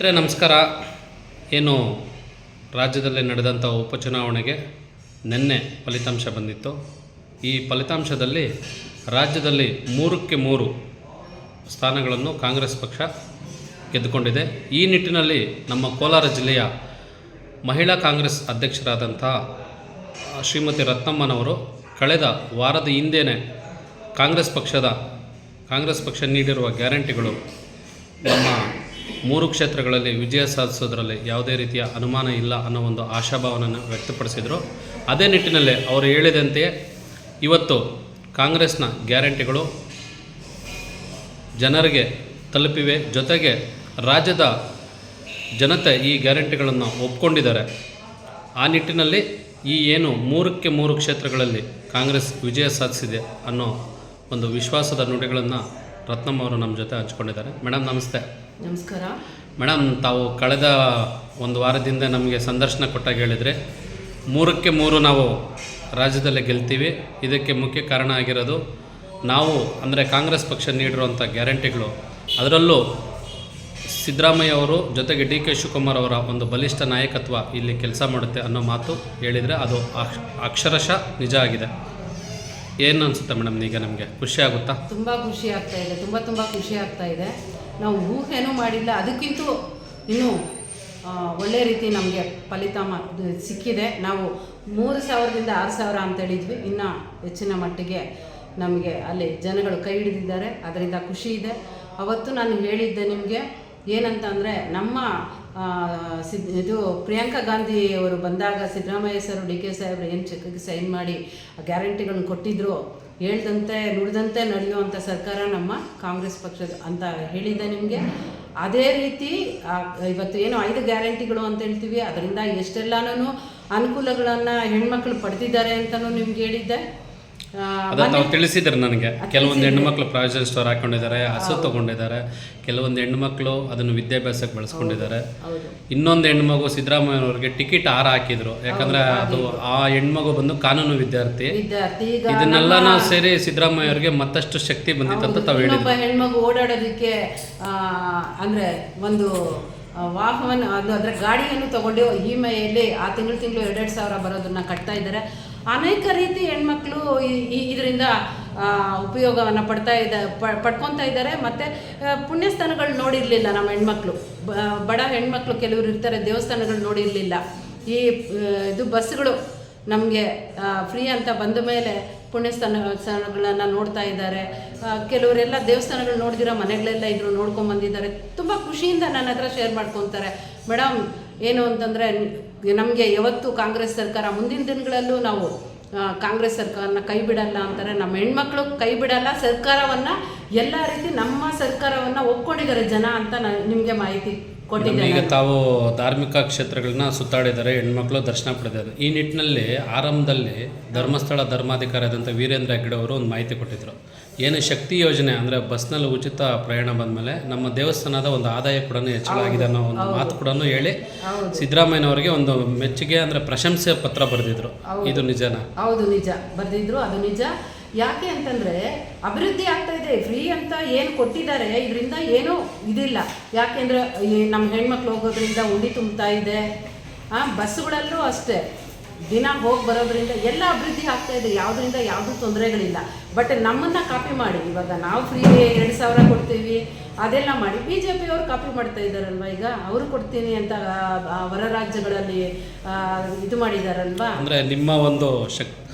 ಸ್ನೇಹಿತರೆ, ನಮಸ್ಕಾರ. ಏನು ರಾಜ್ಯದಲ್ಲಿ ನಡೆದಂಥ ಉಪಚುನಾವಣೆಗೆ ನಿನ್ನೆ ಫಲಿತಾಂಶ ಬಂದಿತ್ತು. ಈ ಫಲಿತಾಂಶದಲ್ಲಿ ರಾಜ್ಯದಲ್ಲಿ ಮೂರಕ್ಕೆ ಮೂರು ಸ್ಥಾನಗಳನ್ನು ಕಾಂಗ್ರೆಸ್ ಪಕ್ಷ ಗೆದ್ದುಕೊಂಡಿದೆ. ಈ ನಿಟ್ಟಿನಲ್ಲಿ ನಮ್ಮ ಕೋಲಾರ ಜಿಲ್ಲೆಯ ಮಹಿಳಾ ಕಾಂಗ್ರೆಸ್ ಅಧ್ಯಕ್ಷರಾದಂಥ ಶ್ರೀಮತಿ ರತ್ನಮ್ಮನವರು ಕಳೆದ ವಾರದ ಹಿಂದೆಯೇ ಕಾಂಗ್ರೆಸ್ ಪಕ್ಷದ, ಕಾಂಗ್ರೆಸ್ ಪಕ್ಷ ನೀಡಿರುವ ಗ್ಯಾರಂಟಿಗಳು ನಮ್ಮ ಮೂರು ಕ್ಷೇತ್ರಗಳಲ್ಲಿ ವಿಜಯ ಸಾಧಿಸೋದ್ರಲ್ಲಿ ಯಾವುದೇ ರೀತಿಯ ಅನುಮಾನ ಇಲ್ಲ ಅನ್ನೋ ಒಂದು ಆಶಾಭಾವನೆಯನ್ನು ವ್ಯಕ್ತಪಡಿಸಿದರು. ಅದೇ ನಿಟ್ಟಿನಲ್ಲಿ ಅವರು ಹೇಳಿದಂತೆಯೇ ಇವತ್ತು ಕಾಂಗ್ರೆಸ್ನ ಗ್ಯಾರಂಟಿಗಳು ಜನರಿಗೆ ತಲುಪಿವೆ. ಜೊತೆಗೆ ರಾಜ್ಯದ ಜನತೆ ಈ ಗ್ಯಾರಂಟಿಗಳನ್ನು ಒಪ್ಕೊಂಡಿದ್ದಾರೆ. ಆ ನಿಟ್ಟಿನಲ್ಲಿ ಈ ಏನು ಮೂರಕ್ಕೆ ಮೂರು ಕ್ಷೇತ್ರಗಳಲ್ಲಿ ಕಾಂಗ್ರೆಸ್ ವಿಜಯ ಸಾಧಿಸಿದೆ ಅನ್ನೋ ಒಂದು ವಿಶ್ವಾಸದ ನುಡಿಗಳನ್ನು ರತ್ನಮ್ಮ ಅವರು ನಮ್ಮ ಜೊತೆ ಹಂಚ್ಕೊಂಡಿದ್ದಾರೆ. ಮೇಡಮ್ ನಮಸ್ತೆ. ನಮಸ್ಕಾರ. ಮೇಡಮ್ ತಾವು ಕಳೆದ ಒಂದು ವಾರದಿಂದ ನಮಗೆ ಸಂದರ್ಶನ ಕೊಟ್ಟಾಗ ಹೇಳಿದರೆ ಮೂರಕ್ಕೆ ಮೂರು ನಾವು ರಾಜ್ಯದಲ್ಲೇ ಗೆಲ್ತೀವಿ ಇದಕ್ಕೆ ಮುಖ್ಯ ಕಾರಣ ಆಗಿರೋದು ನಾವು ಅಂದರೆ ಕಾಂಗ್ರೆಸ್ ಪಕ್ಷ ನೀಡಿರುವಂಥ ಗ್ಯಾರಂಟಿಗಳು. ಅದರಲ್ಲೂ ಸಿದ್ದರಾಮಯ್ಯ ಅವರು ಜೊತೆಗೆ ಡಿ ಕೆ ಶಿವಕುಮಾರ್ ಅವರ ಒಂದು ಬಲಿಷ್ಠ ನಾಯಕತ್ವ ಇಲ್ಲಿ ಕೆಲಸ ಮಾಡುತ್ತೆ ಅನ್ನೋ ಮಾತು ಹೇಳಿದರೆ ಅದು ಅಕ್ಷ ಅಕ್ಷರಶಃ ನಿಜ ಆಗಿದೆ. ಏನು ಅನಿಸುತ್ತೆ ಮೇಡಮ್ ಈಗ ನಮಗೆ? ಖುಷಿ ಆಗುತ್ತಾ? ತುಂಬ ಖುಷಿ ಆಗ್ತಾ ಇದೆ ತುಂಬ ತುಂಬ ಖುಷಿ ಆಗ್ತಾ ಇದೆ. ನಾವು ಊಹೆನೂ ಮಾಡಿಲ್ಲ. ಅದಕ್ಕಿಂತ ಇನ್ನೂ ಒಳ್ಳೆ ರೀತಿ ನಮಗೆ ಫಲಿತಾಂಶ ಸಿಕ್ಕಿದೆ. ನಾವು ಮೂರು ಸಾವಿರದಿಂದ ಆರು ಸಾವಿರ ಅಂತ ಹೇಳಿದ್ವಿ ಇನ್ನು ಹೆಚ್ಚಿನ ಮಟ್ಟಿಗೆ ನಮಗೆ ಅಲ್ಲಿ ಜನಗಳು ಕೈ ಹಿಡಿದಿದ್ದಾರೆ. ಅದರಿಂದ ಖುಷಿ ಇದೆ. ಅವತ್ತು ನಾನು ಹೇಳಿದ್ದೆ ನಿಮಗೆ ಏನಂತ ಅಂದರೆ ನಮ್ಮ ಇದು ಪ್ರಿಯಾಂಕಾ ಗಾಂಧಿ ಅವರು ಬಂದಾಗ ಸಿದ್ದರಾಮಯ್ಯ ಸರ್, ಡಿ ಕೆ ಸಾಹೇಬ್ರು ಏನು ಚೆಕ್ಗೆ ಸೈನ್ ಮಾಡಿ ಗ್ಯಾರಂಟಿಗಳನ್ನ ಕೊಟ್ಟಿದ್ರು. ಹೇಳ್ದಂತೆ, ನುಡಿದಂತೆ ನಡೆಯುವಂಥ ಸರ್ಕಾರ ನಮ್ಮ ಕಾಂಗ್ರೆಸ್ ಪಕ್ಷದ ಅಂತ ಹೇಳಿದೆ ನಿಮಗೆ. ಅದೇ ರೀತಿ ಇವತ್ತು ಏನು ಐದು ಗ್ಯಾರಂಟಿಗಳು ಅಂತ ಹೇಳ್ತೀವಿ. ಅದರಿಂದ ಎಷ್ಟೆಲ್ಲಾನು ಅನುಕೂಲಗಳನ್ನು ಹೆಣ್ಮಕ್ಳು ಪಡೆದಿದ್ದಾರೆ ಅಂತಲೂ ನಿಮ್ಗೆ ಹೇಳಿದ್ದೆ. ಆ, ಅದ ತಾವು ತಿಳಿಸಿದ್ರು ನನಗೆ. ಕೆಲವೊಂದು ಹೆಣ್ಣುಮಕ್ಳು ಪ್ರಾವಿಷನ್ ಸ್ಟೋರ್ ಹಾಕೊಂಡಿದ್ದಾರೆ ಹಸು ತಗೊಂಡಿದ್ದಾರೆ. ಕೆಲವೊಂದು ಹೆಣ್ಣುಮಕ್ಳು ಅದನ್ನು ವಿದ್ಯಾಭ್ಯಾಸಕ್ಕೆ ಬಳಸ್ಕೊಂಡಿದ್ದಾರೆ. ಇನ್ನೊಂದು ಹೆಣ್ಮಗು ಸಿದ್ದರಾಮಯ್ಯನವ್ರಿಗೆ ಟಿಕೆಟ್ ಆರ ಹಾಕಿದ್ರು ಯಾಕಂದ್ರೆ ಅದು ಆ ಹೆಣ್ಮಗು ಬಂದು ಕಾನೂನು ವಿದ್ಯಾರ್ಥಿ. ವಿದ್ಯಾರ್ಥಿ ಈಗ ಇದನ್ನೆಲ್ಲ ನಾವು ಸೇರಿ ಸಿದ್ದರಾಮಯ್ಯ ಅವರಿಗೆ ಮತ್ತಷ್ಟು ಶಕ್ತಿ ಬಂದಿತ್ತು ಅಂತ ತಾವು ಹೇಳಿದ್ರು. ಹೆಣ್ಮಗು ಓಡಾಡೋದಕ್ಕೆ ಆ, ಅಂದ್ರೆ ಒಂದು ವಾಹನ ಅದು ಅದರ ಗಾಡಿಯನ್ನು ತಗೊಂಡು ಇ ಮೈಯಲ್ಲಿ ಆ ತಿಂಗಳು ತಿಂಗಳು ಎರಡೆರಡು ಸಾವಿರ ಬರೋದನ್ನ ಕಟ್ತಾ ಇದ್ದಾರೆ. ಅನೇಕ ರೀತಿ ಹೆಣ್ಮಕ್ಳು ಇದರಿಂದ ಉಪಯೋಗವನ್ನು ಪಡ್ತಾ ಇದ್ದ ಪಡ್ಕೊತಾ ಇದ್ದಾರೆ ಮತ್ತು ಪುಣ್ಯಸ್ಥಾನಗಳು ನೋಡಿರಲಿಲ್ಲ ನಮ್ಮ ಹೆಣ್ಮಕ್ಳು. ಬಡ ಹೆಣ್ಮಕ್ಳು ಕೆಲವರು ಇರ್ತಾರೆ, ದೇವಸ್ಥಾನಗಳು ನೋಡಿರಲಿಲ್ಲ. ಈ ಇದು ಬಸ್ಗಳು ನಮಗೆ ಫ್ರೀ ಅಂತ ಬಂದ ಮೇಲೆ ಪುಣ್ಯಸ್ಥಾನ ಸ್ಥಾನಗಳನ್ನು ನೋಡ್ತಾ ಇದ್ದಾರೆ ಕೆಲವರೆಲ್ಲ ದೇವಸ್ಥಾನಗಳು ನೋಡಿದಿರೋ ಮನೆಗಳೆಲ್ಲ ಇದ್ರು ನೋಡ್ಕೊಂಡು ಬಂದಿದ್ದಾರೆ. ತುಂಬ ಖುಷಿಯಿಂದ ನನ್ನ ಹತ್ರ ಶೇರ್ ಮಾಡ್ಕೊತಾರೆ. ಮೇಡಮ್ ಏನು ಅಂತಂದರೆ, ನಮಗೆ ಯಾವತ್ತು ಕಾಂಗ್ರೆಸ್ ಸರ್ಕಾರ ಮುಂದಿನ ದಿನಗಳಲ್ಲೂ ನಾವು ಕಾಂಗ್ರೆಸ್ ಸರ್ಕಾರನ ಕೈ ಬಿಡಲ್ಲ ಅಂತಾರೆ. ನಮ್ಮ ಹೆಣ್ಮಕ್ಳು ಕೈ ಬಿಡಲ್ಲ. ಸರ್ಕಾರವನ್ನು ಎಲ್ಲ ರೀತಿ ನಮ್ಮ ಸರ್ಕಾರವನ್ನು ಒಪ್ಕೊಂಡಿದ್ದಾರೆ ಜನ ಅಂತ ನಾನು ನಿಮಗೆ ಮಾಹಿತಿ. ಈಗ ತಾವು ಧಾರ್ಮಿಕ ಕ್ಷೇತ್ರಗಳನ್ನ ಸುತ್ತಾಡಿದ್ದಾರೆ ಹೆಣ್ಮಕ್ಳು ದರ್ಶನ ಪಡೆದಿದ್ದಾರೆ. ಈ ನಿಟ್ಟಿನಲ್ಲಿ ಆರಂಭದಲ್ಲಿ ಧರ್ಮಸ್ಥಳ ಧರ್ಮಾಧಿಕಾರಿ ಆದಂತ ವೀರೇಂದ್ರ ಹೆಗ್ಗಡೆ ಅವರು ಒಂದು ಮಾಹಿತಿ ಕೊಟ್ಟಿದ್ರು. ಏನು ಶಕ್ತಿ ಯೋಜನೆ ಅಂದ್ರೆ ಬಸ್ನಲ್ಲಿ ಉಚಿತ ಪ್ರಯಾಣ ಬಂದಮೇಲೆ ನಮ್ಮ ದೇವಸ್ಥಾನದ ಒಂದು ಆದಾಯ ಕೂಡ ಹೆಚ್ಚಳಾಗಿದೆ ಅನ್ನೋ ಒಂದು ಮಾತು ಕೂಡ ಹೇಳಿ ಸಿದ್ದರಾಮಯ್ಯನವರಿಗೆ ಒಂದು ಮೆಚ್ಚುಗೆ ಅಂದ್ರೆ ಪ್ರಶಂಸೆ ಪತ್ರ ಬರೆದಿದ್ರು. ಇದು ನಿಜನಾ? ಹೌದು ನಿಜ. ಬರೆದಿದ್ರು ಅದು ನಿಜ. ಯಾಕೆ ಅಂತಂದ್ರೆ ಅಭಿವೃದ್ಧಿ ಆಗ್ತಾ ಇದೆ ಫ್ರೀ ಅಂತ ಏನು ಕೊಟ್ಟಿದ್ದಾರೆ ಇದರಿಂದ ಏನೂ ಇದಿಲ್ಲ. ಯಾಕೆಂದ್ರೆ ಈ ನಮ್ಮ ಹೆಣ್ಮಕ್ಳು ಹೋಗೋದ್ರಿಂದ ಉಂಡಿ ತುಂಬ್ತಾ ಇದೆ. ಆ ಬಸ್ಸುಗಳಲ್ಲೂ ಅಷ್ಟೇ. ದಿನ ಹೋಗಿ ಬರೋದ್ರಿಂದ ಎಲ್ಲ ಅಭಿವೃದ್ಧಿ ಆಗ್ತಾ ಇದೆ ಯಾವುದರಿಂದ ಯಾವುದೂ ತೊಂದರೆಗಳಿಲ್ಲ. ಬಟ್ ನಮ್ಮನ್ನ ಕಾಪಿ ಮಾಡಿ ಇವಾಗ ನಾವು ಫ್ರೀ ಎರಡು ಸಾವಿರ ಕೊಡ್ತೀವಿ ಅದೆಲ್ಲ ಮಾಡಿ ಬಿ ಜೆ ಪಿಯವರು ಕಾಪಿ ಮಾಡ್ತಾ ಇದ್ದಾರಲ್ವಾ ಈಗ? ಅವರು ಕೊಡ್ತೀನಿ ಅಂತ ಹೊರ ರಾಜ್ಯಗಳಲ್ಲಿ ಇದು ಮಾಡಿದಾರಲ್ವಾ? ಅಂದರೆ ನಿಮ್ಮ ಒಂದು ಶಕ್ ಆ,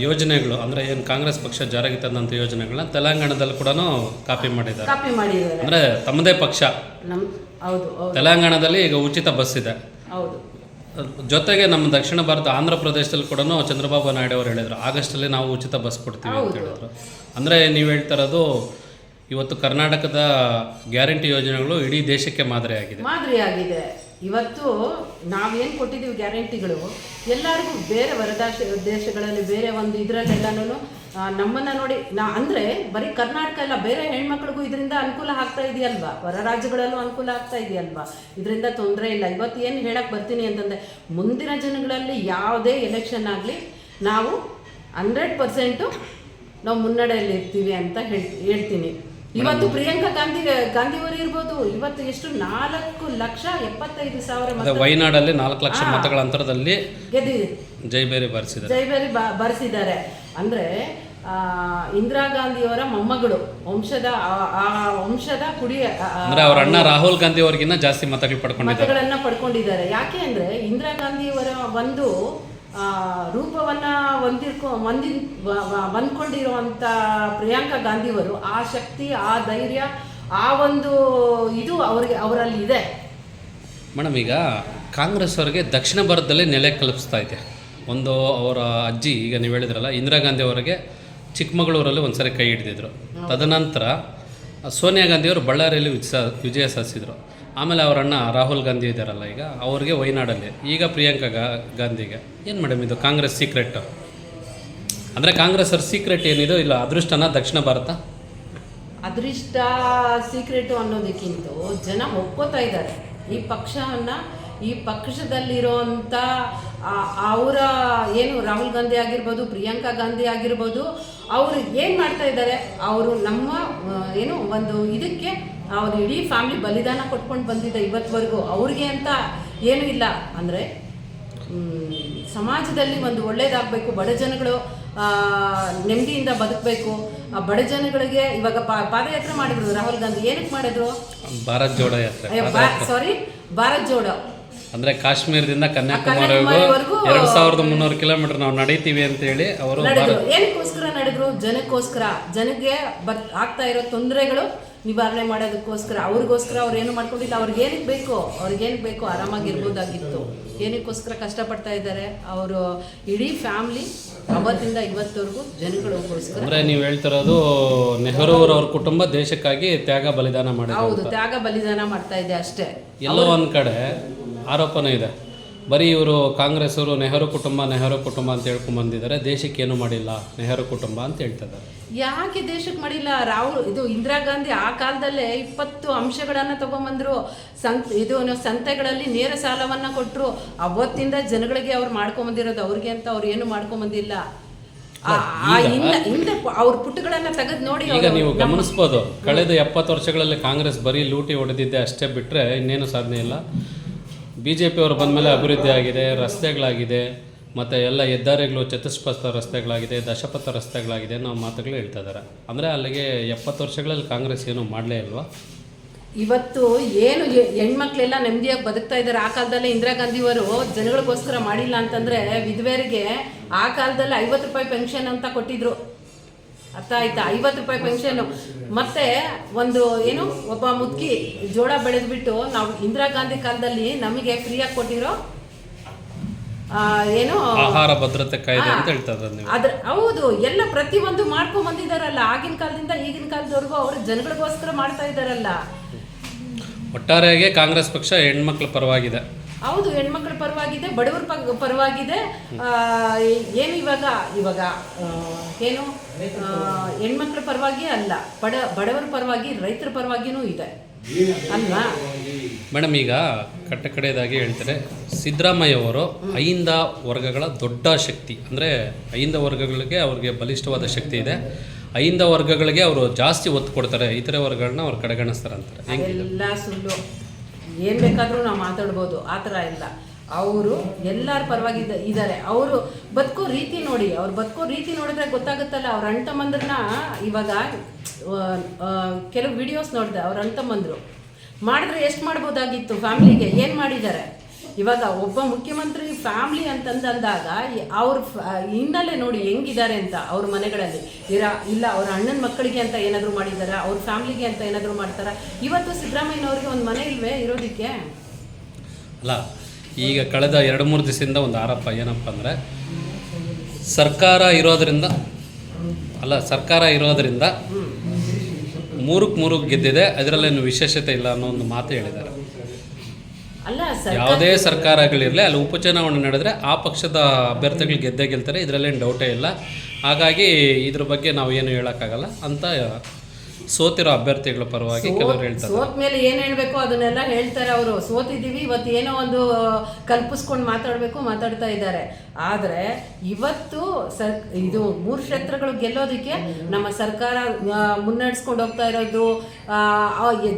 ಯೋಜನೆಗಳು ಅಂದರೆ ಏನು ಕಾಂಗ್ರೆಸ್ ಪಕ್ಷ ಜಾರಿಗೆ ತಂದಂತ ಯೋಜನೆಗಳನ್ನ ತೆಲಂಗಾಣದಲ್ಲಿ ಕೂಡ ಕಾಪಿ ಮಾಡಿದ್ದಾರೆ. ಕಾಪಿ ಮಾಡಿದ್ದಾರೆ. ಅಂದರೆ ತಮ್ಮದೇ ಪಕ್ಷ. ನಮ್ ಹೌದು ಹೌದು. ತೆಲಂಗಾಣದಲ್ಲಿ ಈಗ ಉಚಿತ ಬಸ್ ಇದೆ. ಹೌದು. ಜೊತೆಗೆ ನಮ್ಮ ದಕ್ಷಿಣ ಭಾರತ ಆಂಧ್ರ ಪ್ರದೇಶದಲ್ಲಿ ಕೂಡ ಚಂದ್ರಬಾಬು ನಾಯ್ಡು ಅವರು ಹೇಳಿದರು ಆಗಸ್ಟಲ್ಲಿ ನಾವು ಉಚಿತ ಬಸ್ ಕೊಡ್ತೀವಿ ಅಂತ ಹೇಳಿದ್ರು. ಅಂದರೆ ನೀವು ಹೇಳ್ತಾ ಇರೋದು ಇವತ್ತು ಕರ್ನಾಟಕದ ಗ್ಯಾರಂಟಿ ಯೋಜನೆಗಳು ಇಡೀ ದೇಶಕ್ಕೆ ಮಾದರಿಯಾಗಿದೆ. ಮಾದರಿ ಆಗಿದೆ ಇವತ್ತು ನಾವೇನು ಕೊಟ್ಟಿದ್ದೀವಿ ಗ್ಯಾರಂಟಿಗಳು? ಎಲ್ಲರಿಗೂ ಬೇರೆ ಹೊರದಾಶ, ದೇಶಗಳಲ್ಲಿ ಬೇರೆ ಒಂದು ಇದರಲ್ಲೆಲ್ಲನೂ ನಮ್ಮನ್ನು ನೋಡಿ, ನಾ ಅಂದರೆ ಬರೀ ಕರ್ನಾಟಕ ಎಲ್ಲ ಬೇರೆ ಹೆಣ್ಮಕ್ಳಿಗೂ ಇದರಿಂದ ಅನುಕೂಲ ಆಗ್ತಾ ಇದೆಯಲ್ವಾ? ಹೊರ ರಾಜ್ಯಗಳಲ್ಲೂ ಅನುಕೂಲ ಆಗ್ತಾ ಇದೆಯಲ್ವಾ? ಇದರಿಂದ ತೊಂದರೆ ಇಲ್ಲ. ಇವತ್ತು ಏನು ಹೇಳಕ್ಕೆ ಬರ್ತೀನಿ ಅಂತಂದರೆ, ಮುಂದಿನ ಜನಗಳಲ್ಲಿ ಯಾವುದೇ ಎಲೆಕ್ಷನ್ ಆಗಲಿ, ನಾವು ಹಂಡ್ರೆಡ್ ಪರ್ಸೆಂಟು ನಾವು ಮುನ್ನಡೆಯಲ್ಲಿ ಇರ್ತೀವಿ ಅಂತ ಹೇಳ್ ಹೇಳ್ತೀನಿ. ಇವತ್ತು ಪ್ರಿಯಾಂಕಾ ಗಾಂಧಿ ಗಾಂಧಿಯವರು ಇರ್ಬೋದು. ಇವತ್ತು ಎಷ್ಟು ನಾಲ್ಕು ಲಕ್ಷ ಎಪ್ಪತ್ತೈದು ಸಾವಿರ ವಯನಾಡಲ್ಲಿ ನಾಲ್ಕು ಲಕ್ಷ ಮತಗಳ ಅಂತರದಲ್ಲಿ ಜೈಬೇರಿ ಬಾರಿಸಿದ್ದಾರೆ. ಜೈಬೇರಿ ಬರೆಸಿದ್ದಾರೆ. ಅಂದ್ರೆ ಆ, ಇಂದಿರಾ ಗಾಂಧಿಯವರ ಮೊಮ್ಮಗಳು ವಂಶದ ಆ- ವಂಶದ ಕುಡಿ ಅಂದ್ರೆ ಅವರ ಅಣ್ಣ ರಾಹುಲ್ ಗಾಂಧಿ ಅವರಿಗಿನ್ನ ಜಾಸ್ತಿ ಮತಗಳು ಪಡ್ಕೊಂಡಿದ್ದಾರೆ. ಮತಗಳನ್ನ ಪಡ್ಕೊಂಡಿದ್ದಾರೆ. ಯಾಕೆ ಅಂದ್ರೆ ಇಂದಿರಾ ಗಾಂಧಿಯವರ ಒಂದು ರೂಪವನ್ನ ಹೊಂದಿರ್ಕೊ ಹೊಂದಿ ವ- ಪ್ರಿಯಾಂಕಾ ಗಾಂಧಿಯವರು ಆ ಶಕ್ತಿ ಆ ಧೈರ್ಯ ಆ ಒಂದು ಇದು ಅವ್ರಿಗೆ ಅವರಲ್ಲಿ ಇದೆ. ಮೇಡಮ್ ಈಗ ಕಾಂಗ್ರೆಸ್ ಅವರಿಗೆ ದಕ್ಷಿಣ ಭಾರತದಲ್ಲೇ ನೆಲೆ ಕಲ್ಪಿಸ್ತಾ ಇದೆ. ಒಂದು ಅವರ ಅಜ್ಜಿ ಈಗ ನೀವು ಹೇಳಿದ್ರಲ್ಲ ಇಂದಿರಾ ಗಾಂಧಿ ಅವರಿಗೆ ಚಿಕ್ಕಮಗಳೂರಲ್ಲಿ ಒಂದ್ಸರಿ ಕೈ ಹಿಡಿದಿದ್ರು. ತದನಂತರ ಸೋನಿಯಾ ಗಾಂಧಿಯವರು ಬಳ್ಳಾರಿಯಲ್ಲಿ ವಿಜಯ ವಿಜಯ ಸಾಧಿಸಿದ್ರು. ಆಮೇಲೆ ಅವರ ಅಣ್ಣ ರಾಹುಲ್ ಗಾಂಧಿ ಇದ್ದಾರಲ್ಲ ಈಗ, ಅವ್ರಿಗೆ ವಯನಾಡಲ್ಲಿ ಈಗ ಪ್ರಿಯಾಂಕಾ ಗಾಂಧಿಗೆ. ಏನು ಮೇಡಮ್ ಇದು ಕಾಂಗ್ರೆಸ್ ಸೀಕ್ರೆಟ್? ಅಂದರೆ ಕಾಂಗ್ರೆಸ್ ಅವ್ರ ಸೀಕ್ರೆಟ್ ಏನಿದೆ? ಇಲ್ಲ, ಅದೃಷ್ಟನ ದಕ್ಷಿಣ ಭಾರತ? ಅದೃಷ್ಟ ಸೀಕ್ರೆಟು ಅನ್ನೋದಕ್ಕಿಂತ ಜನ ಒಪ್ಕೋತಾ ಇದ್ದಾರೆ. ಈ ಪಕ್ಷವನ್ನ, ಈ ಪಕ್ಷದಲ್ಲಿರುವಂಥ ಅವರ ಏನು ರಾಹುಲ್ ಗಾಂಧಿ ಆಗಿರ್ಬೋದು, ಪ್ರಿಯಾಂಕಾ ಗಾಂಧಿ ಆಗಿರ್ಬೋದು, ಅವರು ಏನು ಮಾಡ್ತಾ ಇದ್ದಾರೆ? ಅವರು ನಮ್ಮ ಏನು ಒಂದು ಇದಕ್ಕೆ ಅವ್ರು ಇಡೀ ಫ್ಯಾಮಿಲಿ ಬಲಿದಾನ ಕೊಟ್ಕೊಂಡು ಬಂದಿದ್ದ ಇವತ್ತುವರೆಗೂ ಅವ್ರಿಗೆ ಅಂತ ಏನೂ ಇಲ್ಲ. ಅಂದರೆ ಸಮಾಜದಲ್ಲಿ ಒಂದು ಒಳ್ಳೇದಾಗಬೇಕು ಬಡ ಜನಗಳು ಆ, ನೆಮ್ಮದಿಯಿಂದ ಬದುಕಬೇಕು. ಆ ಬಡ ಜನಗಳಿಗೆ ಇವಾಗ ಪಾ- ಪಾದಯಾತ್ರೆ ಮಾಡಿದ್ರು ರಾಹುಲ್ ಗಾಂಧಿ. ಏನಕ್ಕೆ ಮಾಡಿದ್ರು? ಭಾರತ್ ಜೋಡೋ ಯಾತ್ರೆ. ಸಾರಿ ಭಾರತ್ ಜೋಡೋ. ಅಂದ್ರೆ ಕಾಶ್ಮೀರದಿಂದ ಕನ್ಯಾಕುಮಾರಿವರೆಗೂ ಎರಡ್ ಸಾವಿರದ ಮುನ್ನೂರು ಕಿಲೋಮೀಟರ್ ನಾವು ನಡೀತೀವಿ ಅಂತ ಹೇಳಿ ಅವರು ಜನಕ್ಕೋಸ್ಕರ ಜನಕ್ಕೆ ಬರ್ ಆಗ್ತಾ ಇರೋ ತೊಂದರೆಗಳು ನಿವಾರಣೆ ಮಾಡೋದಕ್ಕೋಸ್ಕರ ಅವ್ರಿಗೋಸ್ಕರ ಅವ್ರು ಏನು ಮಾಡ್ಕೊಂಡಿಲ್ಲ ಅವ್ರಿಗೆ ಏನಕ್ಕೆ ಬೇಕು? ಅವ್ರಿಗೆ ಏನಕ್ಕೆ ಬೇಕು? ಆರಾಮಾಗಿರ್ಬೋದಾಗಿತ್ತು. ಏನಕ್ಕೋಸ್ಕರ ಕಷ್ಟಪಡ್ತಾ ಇದ್ದಾರೆ? ಅವರು ಇಡೀ ಫ್ಯಾಮ್ಲಿ ಅವತ್ತಿಂದ ಇವತ್ತವರೆಗೂ ಜನಗಳಿಗೋಸ್ಕರ ಅಂದ್ರೆ ನೀವು ಹೇಳ್ತಿರೋದು ನೆಹರೂರವ್ರ ಕುಟುಂಬ ದೇಶಕ್ಕಾಗಿ ತ್ಯಾಗ ಬಲಿದಾನ ಮಾಡಿದ್ರು ಹೌದು ತ್ಯಾಗ ಬಲಿದಾನ ಮಾಡ್ತಾ ಇದೆ ಅಷ್ಟೇ. ಎಲ್ಲೋ ಒಂದ್ ಕಡೆ ಆರೋಪನೂ ಇದೆ. ಬರೀ ಇವರು ಕಾಂಗ್ರೆಸ್ ಅವರು ನೆಹರು ಕುಟುಂಬ ನೆಹರು ಕುಟುಂಬ ಅಂತ ಹೇಳ್ಕೊಂಡ್ ಬಂದಿದ್ದಾರೆ. ದೇಶಕ್ಕೆ ಏನು ಮಾಡಿಲ್ಲ? ನೆಹರು ಕುಟುಂಬ ಅಂತ ಹೇಳ್ತಿದ್ದಾರೆ. ಯಾಕೆ ದೇಶಕ್ಕೆ ಮಾಡಿಲ್ಲ? ರಾಹುಲ್ ಇದು ಇಂದಿರಾ ಗಾಂಧಿ ಆ ಕಾಲದಲ್ಲೇ ಇಪ್ಪತ್ತು ಅಂಶಗಳನ್ನ ತಗೊಂಡ್ಬಂದ್ರು ಸಂತ ಇದು ಸಂತೆಗಳಲ್ಲಿ ನೇರ ಸಾಲವನ್ನ ಕೊಟ್ಟರು ಅವತ್ತಿಂದ ಜನಗಳಿಗೆ ಅವ್ರು ಮಾಡ್ಕೊಂಬಂದಿರೋದು ಅವ್ರಿಗೆ ಅಂತ ಅವ್ರು ಏನು ಮಾಡ್ಕೊಂಬಂದಿಲ್ಲ ಅವ್ರ ಪುಟಗಳನ್ನ ತೆಗೆದು ನೋಡಿ ಈಗ ನೀವು ಗಮನಿಸ್ಬೋದು ಕಳೆದ ಎಪ್ಪತ್ತು ವರ್ಷಗಳಲ್ಲಿ ಕಾಂಗ್ರೆಸ್ ಬರೀ ಲೂಟಿ ಹೊಡೆದಿದ್ದೆ ಅಷ್ಟೇ ಬಿಟ್ಟರೆ ಇನ್ನೇನು ಸಾಧನೆ ಇಲ್ಲ. ಬಿ ಜೆ ಪಿಯವರು ಬಂದಮೇಲೆ ಅಭಿವೃದ್ಧಿ ಆಗಿದೆ, ರಸ್ತೆಗಳಾಗಿದೆ, ಮತ್ತು ಎಲ್ಲ ಹೆದ್ದಾರಿಗಳು, ಚತುಷ್ಪಥ ರಸ್ತೆಗಳಾಗಿದೆ, ದಶಪಥ ರಸ್ತೆಗಳಾಗಿದೆ ನಾವು ಮಾತುಗಳು ಹೇಳ್ತಾ ಇದ್ದಾರೆ. ಅಂದರೆ ಅಲ್ಲಿಗೆ ಎಪ್ಪತ್ತು ವರ್ಷಗಳಲ್ಲಿ ಕಾಂಗ್ರೆಸ್ ಏನು ಮಾಡಲೇ ಇಲ್ವಾ? ಇವತ್ತು ಏನು ಹೆಣ್ಮಕ್ಳೆಲ್ಲ ನೆಮ್ಮದಿಯಾಗಿ ಬದುಕ್ತಾ ಇದ್ದಾರೆ. ಆ ಕಾಲದಲ್ಲಿ ಇಂದಿರಾ ಗಾಂಧಿಯವರು ಜನಗಳಿಗೋಸ್ಕರ ಮಾಡಿಲ್ಲ ಅಂತಂದ್ರೆ ವಿಧವೆಯರಿಗೆ ಆ ಕಾಲದಲ್ಲಿ ಐವತ್ತು ರೂಪಾಯಿ ಪೆನ್ಷನ್ ಅಂತ ಕೊಟ್ಟಿದ್ರು. ಅರ್ಥ ಆಯ್ತಾ? ಐವತ್ತು ರೂಪಾಯಿ ಪೆನ್ಷನ್ ಮತ್ತೆ ಒಂದು ಏನು ಒಬ್ಬ ಮುದುಕಿ ಜೋಡ ಬೆಳೆದ್ಬಿಟ್ಟು ನಾವು ಇಂದಿರಾ ಗಾಂಧಿ ಕಾಲದಲ್ಲಿ ನಮಗೆ ಫ್ರೀಯಾಗಿ ಕೊಟ್ಟಿರೋ ಆ, ಏನು ಆಹಾರ ಭದ್ರತೆ ಕಾಯ್ದೆ ಅಂತ ಹೇಳ್ತಾರೆ ಅದ್ರ ಹೌದು ಎಲ್ಲ ಪ್ರತಿಯೊಂದು ಮಾಡ್ಕೊಂಡ್ ಬಂದಿದಾರಲ್ಲ. ಆಗಿನ ಕಾಲದಿಂದ ಈಗಿನ ಕಾಲದವರೆಗೂ ಅವರು ಜನಗಳಿಗೋಸ್ಕರ ಮಾಡ್ತಾ ಇದ್ದಾರಲ್ಲ ಒಟ್ಟಾರೆಯಾಗಿ ಕಾಂಗ್ರೆಸ್ ಪಕ್ಷ ಹೆಣ್ಮಕ್ಳ ಪರವಾಗಿದೆ. ಹೌದು ಹೆಣ್ಮಕ್ಳ ಪರವಾಗಿದೆ ಬಡವರ ಪರವಾಗಿದೆ. ಏನು ಇವಾಗ ಇವಾಗ ಏನು ಹೆಣ್ಮಕ್ಳ ಪರವಾಗಿ ಅಲ್ಲ ಬಡ ಬಡವರ ಪರವಾಗಿ ರೈತರ ಪರವಾಗಿನೂ ಇದೆ. ಅಲ್ವಾ? ಮೇಡಮ್ ಈಗ ಕಟ್ಟ ಕಡೆಯದಾಗಿ ಹೇಳ್ತಾರೆ ಸಿದ್ದರಾಮಯ್ಯ ಅವರು ಐಂದ ವರ್ಗಗಳ ದೊಡ್ಡ ಶಕ್ತಿ. ಅಂದರೆ ಐಂದ ವರ್ಗಗಳಿಗೆ ಅವ್ರಿಗೆ ಬಲಿಷ್ಠವಾದ ಶಕ್ತಿ ಇದೆ. ಐಂದ ವರ್ಗಗಳಿಗೆ ಅವರು ಜಾಸ್ತಿ ಒತ್ತು ಕೊಡ್ತಾರೆ ಇತರೆ ವರ್ಗಗಳನ್ನ ಅವ್ರು ಕಡೆಗಣಿಸ್ತಾರೆ ಅಂತಾರೆ. ಸುಳ್ಳು. ಏನು ಬೇಕಾದರೂ ನಾವು ಮಾತಾಡ್ಬೋದು, ಆ ಥರ ಇಲ್ಲ. ಅವರು ಎಲ್ಲರ ಪರವಾಗಿ ಇದ್ದಾರೆ ಅವರು ಬದುಕೋ ರೀತಿ ನೋಡಿ, ಅವ್ರು ಬದುಕೋ ರೀತಿ ನೋಡಿದ್ರೆ ಗೊತ್ತಾಗುತ್ತಲ್ಲ, ಅವ್ರ ಅಣ್ಣ ತಮ್ಮಂದ್ರನ್ನ ಇವಾಗ ಕೆಲವು ವಿಡಿಯೋಸ್ ನೋಡಿದೆ, ಅವ್ರ ಅಣ್ಣ ತಮ್ಮಂದ್ರು ಮಾಡಿದ್ರೆ ಎಷ್ಟು ಮಾಡ್ಬೋದಾಗಿತ್ತು ಫ್ಯಾಮಿಲಿಗೆ ಏನು ಮಾಡಿದ್ದಾರೆ? ಇವಾಗ ಒಬ್ಬ ಮುಖ್ಯಮಂತ್ರಿ ಫ್ಯಾಮಿಲಿ ಅಂತಂದಂದಾಗ ಅವ್ರ ಹಿನ್ನೆಲೆ ನೋಡಿ ಹೆಂಗಿದ್ದಾರೆ ಅಂತ ಅವ್ರ ಮನೆಗಳಲ್ಲಿ. ಇರ, ಇಲ್ಲ, ಅವ್ರ ಅಣ್ಣನ ಮಕ್ಕಳಿಗೆ ಅಂತ ಏನಾದರೂ ಮಾಡಿದ್ದಾರೆ? ಅವ್ರ ಫ್ಯಾಮ್ಲಿಗೆ ಅಂತ ಏನಾದರೂ ಮಾಡ್ತಾರ? ಇವತ್ತು ಸಿದ್ದರಾಮಯ್ಯನವ್ರಿಗೆ ಒಂದು ಮನೆ ಇಲ್ವೇ ಇರೋದಕ್ಕೆ? ಅಲ್ಲ, ಈಗ ಕಳೆದ ಎರಡು ಮೂರು ದಿವಸದಿಂದ ಒಂದು ಆರೋಪ, ಏನಪ್ಪ ಅಂದರೆ, ಸರ್ಕಾರ ಇರೋದರಿಂದ, ಅಲ್ಲ, ಸರ್ಕಾರ ಇರೋದರಿಂದ ಮೂರಕ್ಕೆ ಮೂರಕ್ಕೆ ಗೆದ್ದಿದೆ, ಅದರಲ್ಲೇನು ವಿಶೇಷತೆ ಇಲ್ಲ ಅನ್ನೋ ಒಂದು ಮಾತು ಹೇಳಿದ್ದಾರೆ. ಯಾವುದೇ ಸರ್ಕಾರಗಳಿರಲಿ ಅಲ್ಲಿ ಉಪಚುನಾವಣೆ ನಡೆದ್ರೆ ಆ ಪಕ್ಷದ ಅಭ್ಯರ್ಥಿಗಳು ಗೆದ್ದೇ ಗೆಲ್ತಾರೆ. ಇದರಲ್ಲೇನು ಡೌಟೇ ಇಲ್ಲ. ಹಾಗಾಗಿ ಇದ್ರ ಬಗ್ಗೆ ನಾವು ಏನು ಹೇಳೋಕ್ಕಾಗಲ್ಲ ಅಂತ ಸೋತಿರೋ ಅಭ್ಯರ್ಥಿಗಳ ಪರವಾಗಿ ಕೆಲವರು ಹೇಳ್ತಾರೆ. ಸೋತ್ ಮೇಲೆ ಏನ್ ಹೇಳ್ಬೇಕು ಅದನ್ನೆಲ್ಲ ಹೇಳ್ತಾರೆ ಅವರು. ಸೋತಿದ್ದೀವಿ ಇವತ್ತು ಏನೋ ಒಂದು ಕಲ್ಪಿಸ್ಕೊಂಡು ಮಾತಾಡಬೇಕು ಮಾತಾಡ್ತಾ ಇದ್ದಾರೆ. ಆದ್ರೆ ಇವತ್ತು ಸರ್ ಇದು ಮೂರು ಕ್ಷೇತ್ರಗಳು ಗೆಲ್ಲೋದಕ್ಕೆ ನಮ್ಮ ಸರ್ಕಾರ ಮುನ್ನಡೆಸ್ಕೊಂಡು ಹೋಗ್ತಾ ಇರೋದು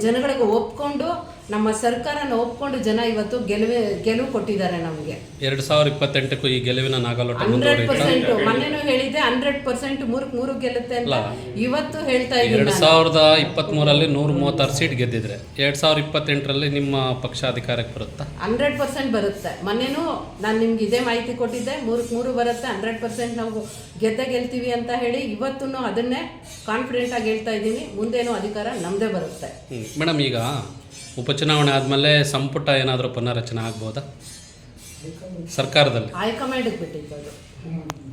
ಜನಗಳಿಗೆ ಒಪ್ಕೊಂಡು ನಮ್ಮ ಸರ್ಕಾರನ ಒಪ್ಕೊಂಡು ಜನ ಇವತ್ತು ಗೆಲುವೆ ಗೆಲುವು ಕೊಟ್ಟಿದ್ದಾರೆ ನಮಗೆ. ಎರಡು ಸಾವಿರ ಇಪ್ಪತ್ತೆಂಟಕ್ಕೂ ಈ ಗೆಲುವಿನ ನಾಗಲೋಟ ಹಂಡ್ರೆಡ್ ಪರ್ಸೆಂಟ್ ಮೊನ್ನೆನೂ ಹೇಳಿದ್ದೆ ಹಂಡ್ರೆಡ್ ಪರ್ಸೆಂಟ್ ಮೂರಕ್ಕೆ ಮೂರು ಗೆಲ್ಲುತ್ತೆ ಅಂತ. ಇವತ್ತು ಹೇಳ್ತಾ ಇದ್ದೀನಿ ಎರಡು ಸಾವಿರದ ಇಪ್ಪತ್ತ್ಮೂರಲ್ಲಿ ನೂರ ಮೂವತ್ತಾರು ಸೀಟ್ ಗೆದ್ದಿದ್ರೆ ಎರಡು ಸಾವಿರದ ಇಪ್ಪತ್ತೆಂಟರಲ್ಲಿ ನಿಮ್ಮ ಪಕ್ಷ ಅಧಿಕಾರಕ್ಕೆ ಬರುತ್ತಾ? ಹಂಡ್ರೆಡ್ ಪರ್ಸೆಂಟ್ ಬರುತ್ತೆ. ಮೊನ್ನೆನು ನಾನು ನಿಮ್ಗೆ ಇದೇ ಮಾಹಿತಿ ಕೊಟ್ಟಿದ್ದೆ ಮೂರಕ್ಕೆ ಮೂರು ಬರುತ್ತೆ ಹಂಡ್ರೆಡ್ ಪರ್ಸೆಂಟ್ ನಾವು ಗೆದ್ದ ಗೆಲ್ತೀವಿ ಅಂತ ಹೇಳಿ ಇವತ್ತೂ ಅದನ್ನೇ ಕಾನ್ಫಿಡೆಂಟ್ ಆಗಿ ಹೇಳ್ತಾ ಇದ್ದೀನಿ. ಮುಂದೇನು ಅಧಿಕಾರ ನಮ್ಮದೇ ಬರುತ್ತೆ. ಮೇಡಮ್ ಈಗ ಉಪಚುನಾವಣೆ ಆದಮೇಲೆ ಸಂಪುಟ ಏನಾದರೂ ಪುನಾರಚನೆ ಆಗ್ಬೋದಾ? ಸರ್ಕಾರದಲ್ಲಿ. ಬಿಟ್ಟಿದ್ದು